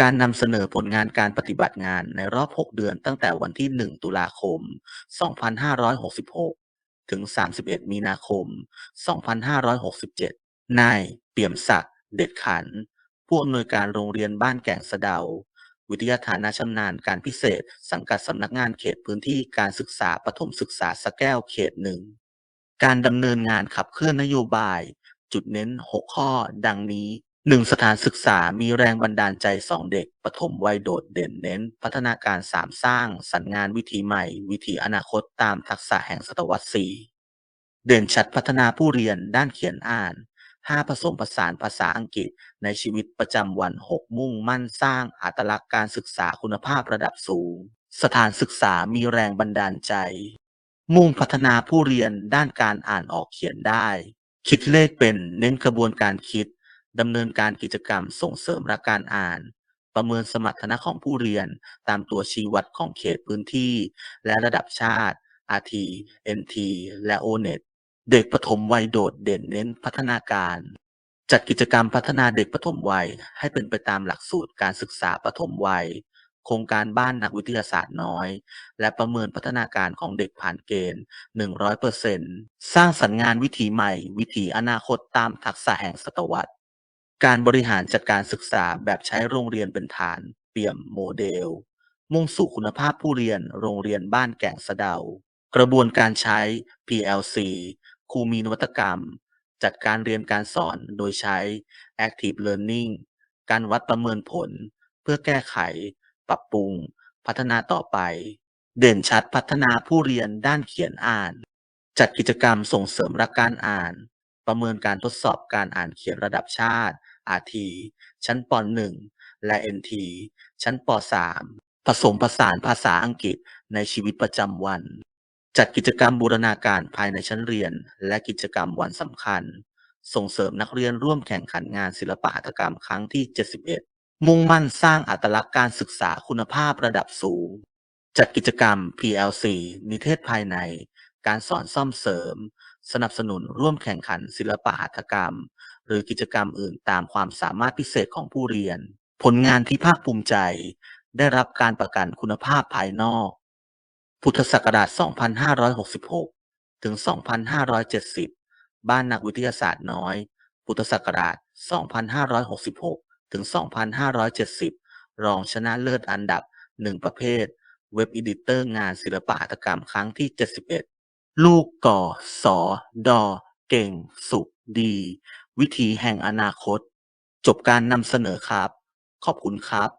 การนำเสนอผลงานการปฏิบัติงานในรอบ 6 เดือนตั้งแต่วันที่ 1 ตุลาคม 2566 ถึง 31 มีนาคม 2567 นาย เปี่ยมศักดิ์ เด็ดขัน ผู้อำนวยการโรงเรียนบ้านแก่งสะเดา วิทยาฐานะชำนาญการพิเศษ สังกัดสำนักงานเขตพื้นที่การศึกษาประถมศึกษาสะแก้วเขตหนึ่ง การดำเนินงานขับเคลื่อนนโยบาย จุดเน้น 6 ข้อ ดังนี้ 1. สถานศึกษามีแรงบันดาลใจสอนเด็กปฐมวัยโดดเด่นเน้น พัฒนาการ3สร้างสรรงานวิถีใหม่ วิถีอนาคตตามทักษะแห่งศตวรรษ4เด่นชัดพัฒนาผู้เรียนด้านเขียนอ่าน5ผสมผสานภาษาอังกฤษในชีวิตประจำวัน6มุ่งมั่นสร้างอัตลักษณ์การศึกษาคุณภาพระดับสูง สถานศึกษามีแรงบันดาลใจ มุ่งพัฒนาผู้เรียนด้านการอ่านออกเขียนได้ คิดเลขเป็นเน้นกระบวนการคิด ดำเนินการกิจกรรมส่งเสริมรักการอ่าน ประเมินสมรรถนะของผู้เรียน ตามตัวชี้วัดของเขตพื้นที่ และระดับชาติ RT NT และ ONET เด็กปฐมวัยโดดเด่นเน้นพัฒนาการ จัดกิจกรรมพัฒนาเด็กปฐมวัย ให้เป็นไปตามหลักสูตรการศึกษาปฐมวัย โครงการบ้านนักวิทยาศาสตร์น้อย และประเมินพัฒนาการของเด็กผ่านเกณฑ์ 100%สร้างสรรค์งานวิถีใหม่ วิถีอนาคตตามทักษะแห่งศตวรรษ การบริหารจัดการศึกษาแบบใช้โรงเรียนเป็นฐาน เปี่ยมโมเดล มุ่งสู่คุณภาพผู้เรียนโรงเรียนบ้านแก่งสะเดา กระบวนการใช้ PLC ครูมีนวัตกรรม จัดการเรียนการสอนโดยใช้ Active Learning การวัดประเมินผล เพื่อแก้ไข ปรับปรุง พัฒนาต่อไป เด่นชัดพัฒนาผู้เรียนด้านเขียนอ่าน จัดกิจกรรมส่งเสริมรักการอ่าน ประเมินการทดสอบการอ่านเขียนระดับชาติ RT ชั้นป .1 และ NT ชั้นป .3 ผสมผสานภาษาอังกฤษในชีวิตประจำวัน จัดกิจกรรมบูรณาการภายในชั้นเรียน และกิจกรรมวันสำคัญ ส่งเสริมนักเรียนร่วมแข่งขันงานศิลปหัตถกรรมครั้งที่ 71 มุ่งมั่นสร้างอัตลักษณ์การศึกษาคุณภาพระดับสูง จัดกิจกรรม PLC นิเทศภายใน การสอนซ่อมเสริม สนับสนุนร่วมแข่งขันศิลปหัตถกรรม หรือกิจกรรมอื่นตามความสามารถพิเศษของผู้เรียน ผลงานที่ภาคภูมิใจ ได้รับการประกันคุณภาพภายนอก พุทธศักราช 2566 ถึง 2570 บ้านนักวิทยาศาสตร์น้อย พุทธศักราช 2566 ถึง 2570 รองชนะเลิศอันดับ 1 ประเภท เว็บอีดิเตอร์งานศิลปหัตถกรรมครั้งที่ 71 ลูกก่อสอดอ เก่ง สุข ดี วิถีแห่งอนาคต จบการนำเสนอครับ ขอบคุณครับ